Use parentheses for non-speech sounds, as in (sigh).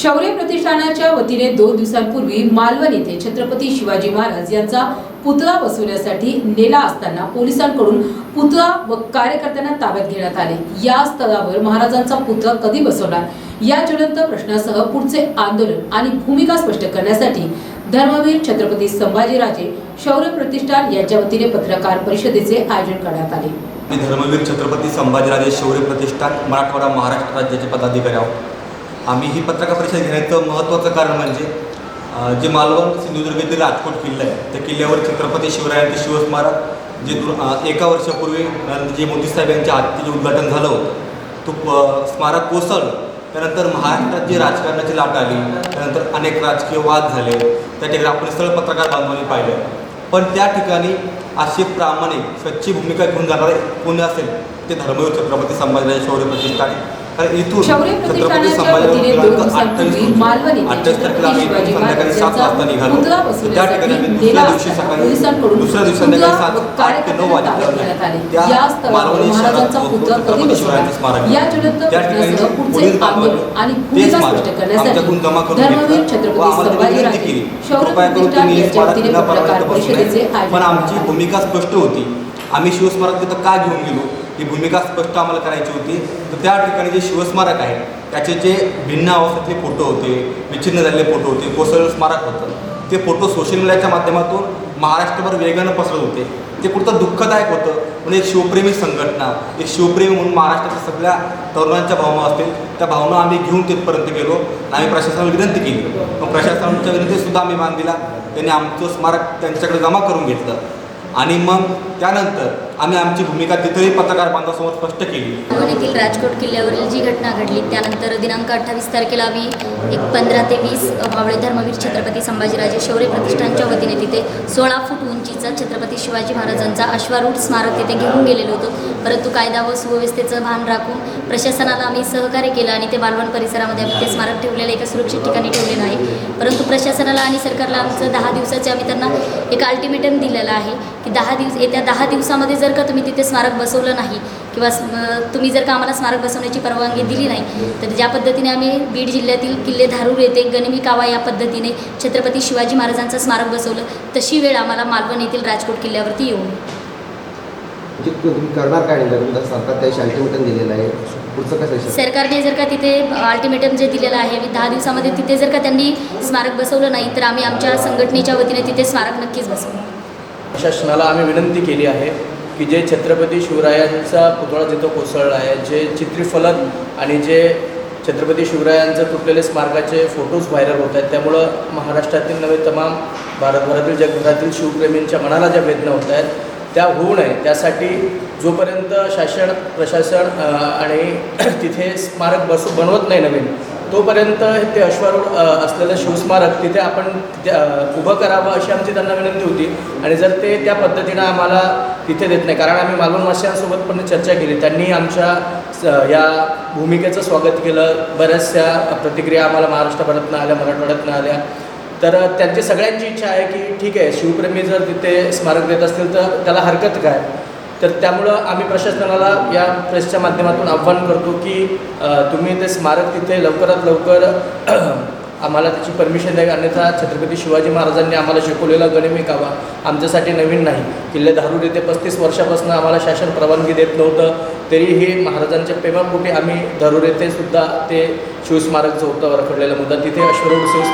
शौर्य प्रतिष्ठानाच्या वतीने दोन दिवसांपूर्वी मालवण येथे छत्रपती शिवाजी महाराज यांचा पुतळा बसवण्यासाठी नेला असताना पोलिसांकडून पुतळा व कार्यकर्त्यांना ताब्यात घेण्यात आले. या स्थळावर महाराजांचा पुतळा कधी बसवणार? या ज्वलंत प्रश्नासह पुढचे आंदोलन आणि भूमिका स्पष्ट करण्यासाठी धर्मवीर छत्रपती संभाजीराजे शौर्य प्रतिष्ठान यांच्या वतीने पत्रकार परिषदेचे आयोजन करण्यात आले. मी धर्मवीर छत्रपती संभाजीराजे शौर्य प्रतिष्ठान मराठवाडा महाराष्ट्र राज्याचे पदाधिकारी आहोत. आम्ही ही पत्रकार परिषद घेण्याचं महत्त्वाचं कारण म्हणजे जे मालवण सिंधुदुर्ग येथील राजकोट किल्ला आहे त्या किल्ल्यावर छत्रपती शिवरायांचे शिवस्मारक जे दु एका वर्षापूर्वी जे मोदी साहेब यांच्या हाती जे उद्घाटन झालं होतं. तो प स्मारक कोसळलं. त्यानंतर महाराष्ट्रात जी राजकारणाची लाट आली त्यानंतर अनेक राजकीय वाद झाले त्या ठिकाणी आपण स्थळ पत्रकार बांधवांनी पाहिलं. पण त्या ठिकाणी अशी प्रामाणिक स्वच्छ भूमिका घेऊन जाणारे कोणी असेल ते धर्मवीर छत्रपती संभाजीराजे शौर्य प्रतिष्ठान आहे. इथून छत्रपती मालवण अठ्ठावीस तारखेला आम्ही संध्याकाळी सात वाजता निघालो. त्या ठिकाणी दुसऱ्या दिवशी सकाळी दुसऱ्या दिवशी संध्याकाळी सात आठ ते नऊ त्या मालवणी शहरात छत्रपती स्मारक त्या ठिकाणी आणि ते स्मारक आमच्याकडून जमा करून घेतलं. व आम्हाला विनंती केली कृपया करून तुम्ही हे स्मारक परवानगी पण आमची. भूमिका स्पष्ट होती. आम्ही शिवस्मारक तिथं का घेऊन गेलो? ही भूमिका स्पष्ट आम्हाला करायची होती. तर त्या ठिकाणी जे शिवस्मारक आहे त्याचे जे भिन्न अवस्थेतले फोटो होते विच्छिन्न झालेले फोटो होते कोसळलं स्मारक होतं. ते फोटो सोशल मीडियाच्या माध्यमातून महाराष्ट्रभर वेगानं पसरत होते. ते कुठं दुःखदायक होतं? म्हणजे एक शिवप्रेमी संघटना एक शिवप्रेमी म्हणून महाराष्ट्राच्या सगळ्या तरुणांच्या भावना असतील त्या भावना आम्ही घेऊन तिथपर्यंत गेलो आम्ही प्रशासनाला विनंती केली. मग प्रशासनाच्या विनंतीसुद्धा आम्ही मान दिला. त्यांनी आमचं स्मारक त्यांच्याकडे जमा करून घेतलं. आणि मग त्यानंतर आम्ही आमची भूमिका तिथेही पत्रकार बांधवासमोर स्पष्ट केली. येथील राजकोट किल्ल्यावरील जी घटना घडली त्यानंतर दिनांक अठ्ठावीस तारखेला आम्ही एक पंधरा ते वीस मावळे धर्मवीर छत्रपती संभाजीराजे शौर्य प्रतिष्ठानच्या वतीने तिथे सोळा फूट उंचीचा छत्रपती शिवाजी महाराजांचा अश्वारूढ स्मारक तिथे घेऊन गेलेलो होतो. परंतु कायदा व सुव्यवस्थेचं भान राखून प्रशासनाला आम्ही सहकार्य केलं आणि ते मालवण परिसरामध्ये आम्ही ते स्मारक ठेवलेलं एका सुरक्षित ठिकाणी ठेवलेलं आहे. परंतु प्रशासनाला आणि सरकारला आमचं दहा दिवसाचे आम्ही त्यांना एक अल्टिमेटम दिलेलं आहे की दहा दिवस येत्या दहा दिवसामध्ये जर का तुम्ही तिथे स्मारक बसवलं नाही किंवा तुम्ही जर का आम्हाला स्मारक बसवण्याची परवानगी दिली नाही तर ज्या पद्धतीने आम्ही बीड जिल्ह्यातील किल्ले धारूर येथे गनिमी कावा या पद्धतीने छत्रपती शिवाजी महाराजांचं स्मारक बसवलं तशी वेळ आम्हाला मालवण येथील राजकोट किल्ल्यावरती येऊन. तुम्ही करणार काय नाही तुमचा सरकार त्याशी अल्टिमेटम दिलेलं आहे. पुढचं कसं? सरकारने जर का तिथे अल्टिमेटम जे दिलेलं आहे आणि दहा दिवसामध्ये तिथे जर का त्यांनी स्मारक बसवलं नाही तर आम्ही आमच्या संघटनेच्या वतीने तिथे स्मारक नक्कीच बसवू. प्रशासनाला आम्ही विनंती केली आहे की जे छत्रपती शिवरायांचा पुतळा जिथं कोसळला आहे जे चित्रीफलक आणि जे छत्रपती शिवरायांचं तुटलेले स्मारकाचे फोटोज व्हायरल होत आहेत त्यामुळं महाराष्ट्रातील नव्हे तमाम भारतभरातील जगभरातील शिवप्रेमींच्या मनाला ज्या वेदना होत आहेत त्या होऊ नये त्यासाठी जोपर्यंत शासन प्रशासन आणि (clears throat) तिथे स्मारक बसू बनवत नाही नवीन तोपर्यंत ते अश्वारूढ असलेलं शिवस्मारक तिथे आपण तिथे उभं करावं अशी आमची त्यांना विनंती होती. आणि जर ते त्या पद्धतीनं आम्हाला तिथे देत नाही कारण आम्ही मालवणवासियांसोबत पण चर्चा केली. त्यांनी आमच्या या भूमिकेचं स्वागत केलं. बऱ्याचशा प्रतिक्रिया आम्हाला महाराष्ट्रभरातनं आल्या मराठवाड्यातनं आल्या. तर त्यांची सगळ्यांची इच्छा आहे की ठीक आहे शिवप्रेमी जर तिथे स्मारक देत असतील तर त्याला हरकत काय? तर त्यामुळं आम्ही प्रशासनाला या प्रेसच्या माध्यमातून आव्हान करतो की तुम्ही ते स्मारक तिथे लवकरात लवकर (clears throat) आम्हाला त्याची परमिशन द्यावी अन्यथा छत्रपती शिवाजी महाराजांनी आम्हाला शिकवलेला गणिमी कावा आमच्यासाठी नवीन नाही. किल्ले धारूर येथे पस्तीस वर्षापासून आम्हाला शासन परवानगी देत नव्हतं. तरीही महाराजांच्या प्रेमापोटी आम्ही धारूर येथे सुद्धा ते शिवस्मारक जो होतं रखडलेला मुद्दा. तिथे अश्वरूढ शिव